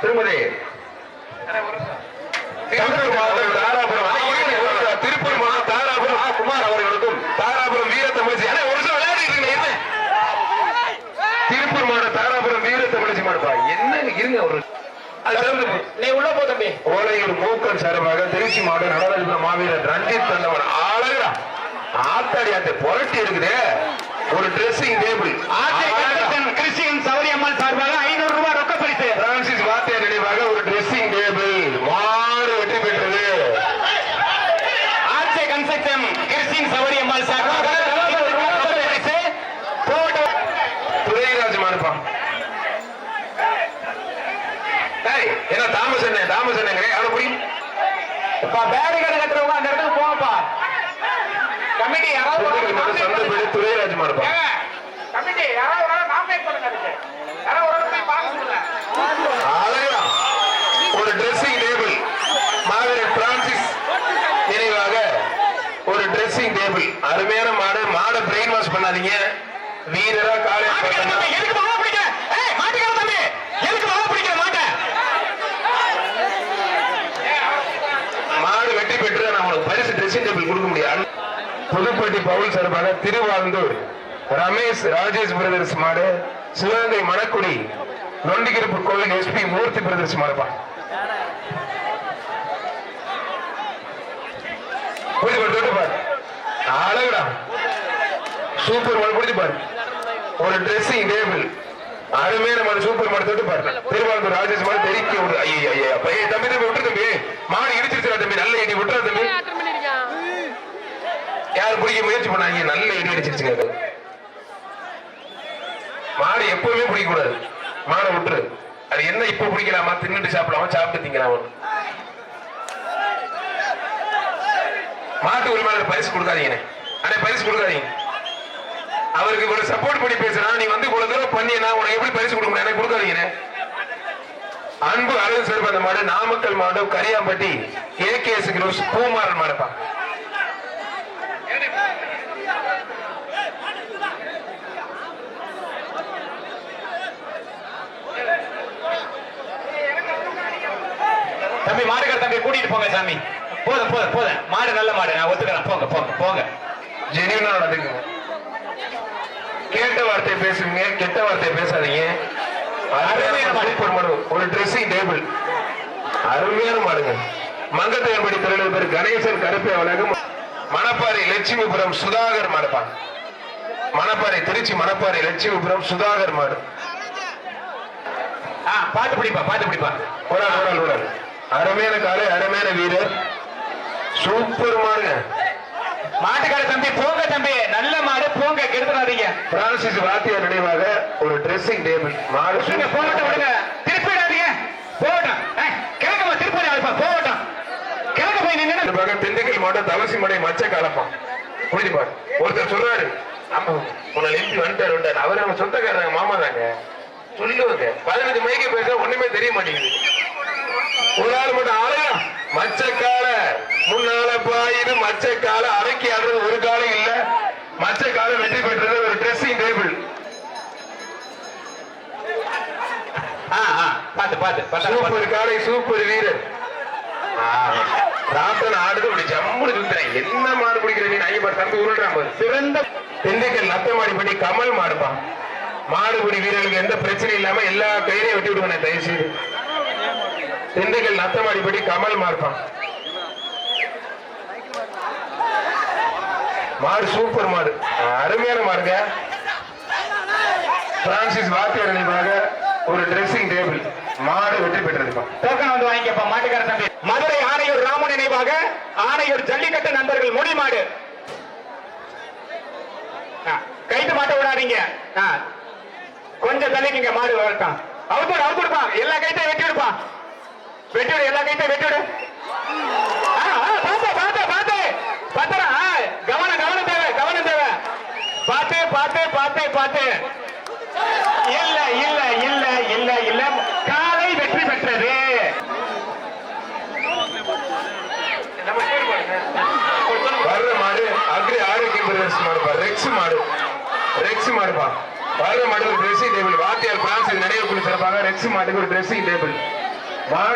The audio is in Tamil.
திருமதி திருப்பூர் மாவட்டம் தாராபுரம். ஆ, இருங்க, ஒரு குமார் அவர்களுக்கும் தாராபுரம். திருப்பூர் மாவட்டம் தாராபுரம் மாடுப்பா. என்ன இருங்க நீ உள்ள போ தம்பி. ஓலையூர் மூக்கன் சார்பாக திருச்சி மாவட்டம் நடராஜபுரம் மாவீரர் ரஞ்சித் தந்தவன் அழகா ஆத்தாடி ஆத்தை புரட்டி இருக்குது ஒரு dressing table Christian Sowri Ammal சார்பாக ஐநூறு ரூபாய் ரொக்க பரிசு பிரான்சிஸ் வாத்தியார் நினைவாக ஒரு ட்ரெஸ்ஸிங் டேபிள் மாறு வெற்றி பெற்றது ஆர்ச்சே கன்ஸ்ட்ரக்ஷன் கிறிஸ்டியன் சௌரி அம்மாள் சார்பாக ஐநூறு ரூபாய் ரொக்க பரிசு போட்டோ துரைராஜ் மாறுப்பான் டேய் என்ன தாமஸ் என்ன தாமஸ் என்னங்க அவனை புரியும் இப்ப பேடு கடை கட்டுறவங்க அந்த இடத்துக்கு போங்கப்பா கமிட்டி யாராவது ஒரு சந்தப்படி பண்ணுங்க. கமிட்டி யாராவது ஒரு அதுக்கு. யாராவது ஒரு ஆள் போய் பார்க்க சொல்லுங்க. அழகா ஒரு ட்ரெஸ்ஸிங் டேபிள் மாவீரர் பிரான்சிஸ் நினைவாக ஒரு ட்ரெஸ்ஸிங் டேபிள் அருமையான மாடு மாடை பிரெயின் வாஷ் பண்ணாதீங்க வீரரா காலை மாட்டுக்கார தம்பி, எதுக்கு மாலை பிடிக்கிற? ஏய், மாட்டுக்கார தம்பி, எதுக்கு மாலை பிடிக்கிற மாட்டை? மாடு வெற்றி பெற்று நம்மளுக்கு பரிசு ட்ரெஸ்ஸிங் டேபிள் கொடுக்க முடியாது புதுப்பட்டி பவுல் சார்பாக திருவாழ்ந்தூர் ரமேஷ் ராஜேஷ் பிரதர்ஸ் மாடு சிவகங்கை மணக்குடி நொண்டிகிருப்பு கோவில் எஸ்பி மூர்த்தி பிரதர்ஸ் மாடுப்பா. புரிஞ்சு பாரு தொட்டு பாரு. அழகுடா. சூப்பர் மாடு புரிஞ்சு பாரு. ஒரு ட்ரெஸ்ஸிங் டேபிள் அருமையான மாடு சூப்பர் மாடு தொட்டு பாரு. திருவாரூர் ராஜேஷ் மாடு தெரிக்க விடு. ஐயா ஐயா பையன் தம்பி தம்பி விட்டுரு தம்பி. மாடு இடிச்சிருச்சா தம்பி நல்ல இடி விட்டுற தம்பி. யாரும் பிடிக்க முயற்சி பண்ணாங்க நல்ல இடி அடிச்சிருச்சுங்க அது. மாடு எப்பவுமே பிடிக்க கூடாது மாடை விட்டுரு. அது என்ன இப்ப பிடிக்கலாமா? தின்னுட்டு சாப்பிடலாமா? சாப்பிட்டு திங்கலாமா? மாட்டு உரிமையாளர் பரிசு கொடுக்காதீங்க அண்ணே பரிசு கொடுக்காதீங்க. அவருக்கு இவ்வளவு சப்போர்ட் பண்ணி பேசுறான் நீ வந்து இவ்வளவு தூரம் பண்ணி நான் உனக்கு எப்படி பரிசு கொடுக்கணும் எனக்கு கொடுக்காதீங்க அன்பு அழகு சிறப்பு அந்த மாடு நாமக்கல் மாடு கரியாம்பட்டி ஏகேஎஸ் குரூஸ் பூமாறன் மாடுப்பா. தம்பி மாடுகார தம்பி கூட்டிட்டு போங்க சாமி. போதும் போதும் போதும். மாடு நல்ல மாடு நான் ஒத்துக்கிறேன். போங்க போங்க போங்க. ஜெனியூனா நடந்துக்குங்க. கேட்ட வார்த்தை பேசுங்க கெட்ட வார்த்தை பேசாதீங்க. அருமையான மாடு. மாடு. ஒரு ட்ரெஸ்ஸிங் டேபிள் அருமையான மாடுங்க. மங்கத்தையன்படி தொழில் பேர் கணேசன் கருப்பை வழங்கும் மணப்பாறை லட்சுமிபுரம் சுதாகர் மாடுப்பா மணப்பாறை திருச்சி மணப்பாறை லட்சுமிபுரம் சுதாகர் மாடு. பாத்து பிடிப்பா பாத்து பிடிப்பா. ஒரு ஆள், ஒரு ஆள். அருமையான காலை அருமையான வீரர். சூப்பர் மாடுங்க. மாட்டுக்கார தம்பி போங்க தம்பி நல்ல மாடு போங்க கெடுத்துடாதீங்க. பிரான்சிஸ் வாத்தியார் நினைவாக ஒரு ட்ரெஸ்ஸிங் டேபிள் மாடு. விடுங்க போகட்டும் விடுங்க. திருப்பிடாதீங்க. போகட்டும். கிழக்கமா திருப்பி அழைப்பா போகட்டும். கிழக்க போய் நின்று திண்டுக்கல் மாவட்டம் தவசி மடை மச்ச காலப்பா புரிஞ்சுப்பாரு ஒருத்தர் சொல்றாரு ஆமா உன்னை எழுப்பி வந்துட்டாரு வந்துட்டாரு. அவர் நம்ம சொந்தக்காரங்க மாமா தாங்க. சொல்லுவாங்க. பதினஞ்சு மைக்கு பேச ஒண்ணுமே தெரிய மாட்டேங்குது. ஒரு ஆள் மட்டும் ஆளுங்க. மச்சக்கால முன்னால பாயுது மச்சக்கால அடக்கி ஆடுறது ஒரு காலம் இல்ல. மச்சக்கால வெற்றி பெற்றது ஒரு ட்ரெஸ்ஸிங் டேபிள் பாத்து பாத்து பாத்து சூப்பர் காலை சூப்பர் வீரர். ராத்தன் ஆடுது இப்படி ஜம்முனு சுத்துறேன். என்ன மாடு பிடிக்கிற நீ? ஐயப்பா தம்பி உருள்றான் சிறந்த திண்டுக்கல் நத்தமாடிப்பட்டி கமல் மாடுப்பா. மாடுபிடி வீரர்களுக்கு எந்த பிரச்சனையும் இல்லாம எல்லா கையிலையும் வெட்டி விடுவேன் தயவு செய்து திண்டுக்கல் நத்தமாடிப்பட்டி கமல் மாடுப்பான் மாடு சூப்பர் மாடு அருமையான மாடுங்க பிரான்சிஸ் வாத்தியார் நினைவாக ஒரு டிரெஸ்ஸிங் டேபிள் மாடு வெற்றி பெற்றிருப்பான் டோக்கன் வந்து வாங்கிக்கப்பா மாட்டுக்கார தம்பி. மதுரை ஆணையூர் ராமன் நினைவாக ஆணையூர் ஜல்லிக்கட்டு நண்பர்கள் முடி மாடு. ஆ, கைத்து மாட்ட விடாதீங்க. கொஞ்சம் தள்ளிக்கிங்க மாடு வளர்த்தான். அவுத்தூர் அவுத்துடுப்பா எல்லா கைத்தையும் வெட்டி விடுப்பான் வெட்டி எல்லா கைத்தையும் வெட்டி விடு. பத்திரம் கவனம் கவனம் தேவை கவனம் தேவை. பாத்து இல்ல இல்ல இல்ல இல்ல இல்ல. காலை வெற்றி பெற்றது. வர்ற மாடு அக்ரி ஆரோக்கியம் பிரதர்ஸ் மாடுப்பா ரெக்ஸ் மாடு. ரெக்ஸ் மாடுப்பா வர்ற மாட்டுக்கு ஒரு ட்ரெஸ்ஸிங் டேபிள் வாத்தியார் பிரான்ஸ் நினைவுக்குழு சிறப்பாக ரெக்ஸ் மாட்டுக்கு ஒரு ட்ரெஸ்ஸிங் டேபிள் மாடு